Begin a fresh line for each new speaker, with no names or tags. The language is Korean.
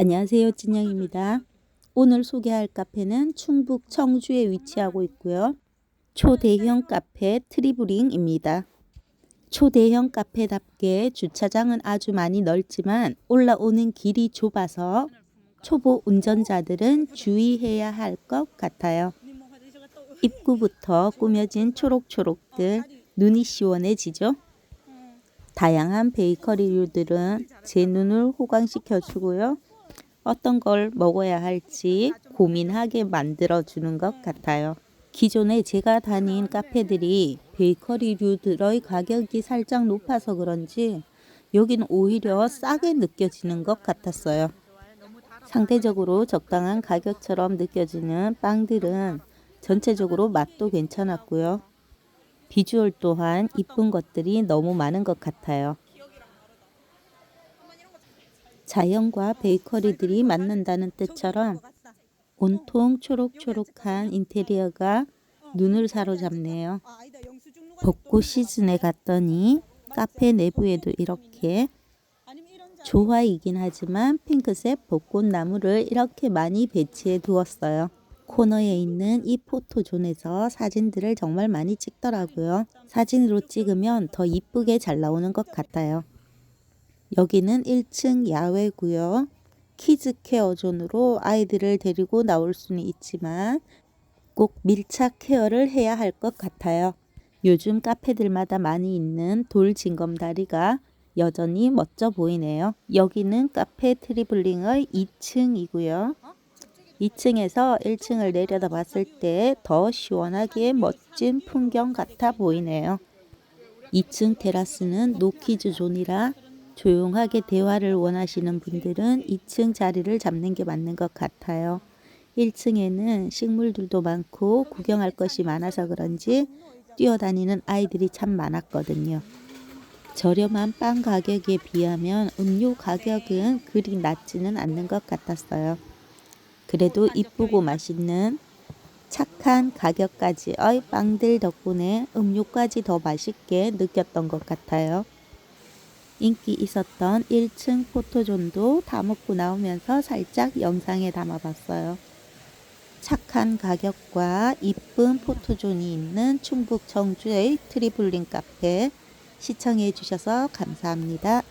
안녕하세요. 진영입니다. 오늘 소개할 카페는 충북 청주에 위치하고 있고요. 초대형 카페 트리블링입니다. 초대형 카페답게 주차장은 아주 많이 넓지만 올라오는 길이 좁아서 초보 운전자들은 주의해야 할 것 같아요. 입구부터 꾸며진 초록초록들 눈이 시원해지죠? 다양한 베이커리류들은 제 눈을 호강시켜 주고요. 어떤 걸 먹어야 할지 고민하게 만들어 주는 것 같아요. 기존에 제가 다닌 카페들이 베이커리류들의 가격이 살짝 높아서 그런지 여기는 오히려 싸게 느껴지는 것 같았어요. 상대적으로 적당한 가격처럼 느껴지는 빵들은 전체적으로 맛도 괜찮았고요. 비주얼 또한 이쁜 것들이 너무 많은 것 같아요. 자연과 베이커리들이 만난다는 뜻처럼 온통 초록초록한 인테리어가 눈을 사로잡네요. 벚꽃 시즌에 갔더니 카페 내부에도 이렇게 조화이긴 하지만 핑크색 벚꽃 나무를 이렇게 많이 배치해 두었어요. 코너에 있는 이 포토존에서 사진들을 정말 많이 찍더라고요. 사진으로 찍으면 더 이쁘게 잘 나오는 것 같아요. 여기는 1층 야외고요. 키즈 케어 존으로 아이들을 데리고 나올 수는 있지만 꼭 밀착 케어를 해야 할 것 같아요. 요즘 카페들마다 많이 있는 돌 징검다리가 여전히 멋져 보이네요. 여기는 카페 트리블링의 2층이고요. 2층에서 1층을 내려다 봤을 때 더 시원하게 멋진 풍경 같아 보이네요. 2층 테라스는 노키즈 존이라 조용하게 대화를 원하시는 분들은 2층 자리를 잡는 게 맞는 것 같아요. 1층에는 식물들도 많고 구경할 것이 많아서 그런지 뛰어다니는 아이들이 참 많았거든요. 저렴한 빵 가격에 비하면 음료 가격은 그리 낮지는 않는 것 같았어요. 그래도 이쁘고 맛있는 착한 가격까지의 빵들 덕분에 음료까지 더 맛있게 느꼈던 것 같아요. 인기 있었던 1층 포토존도 다 먹고 나오면서 살짝 영상에 담아봤어요. 착한 가격과 이쁜 포토존이 있는 충북 청주의 트리블링 카페 시청해 주셔서 감사합니다.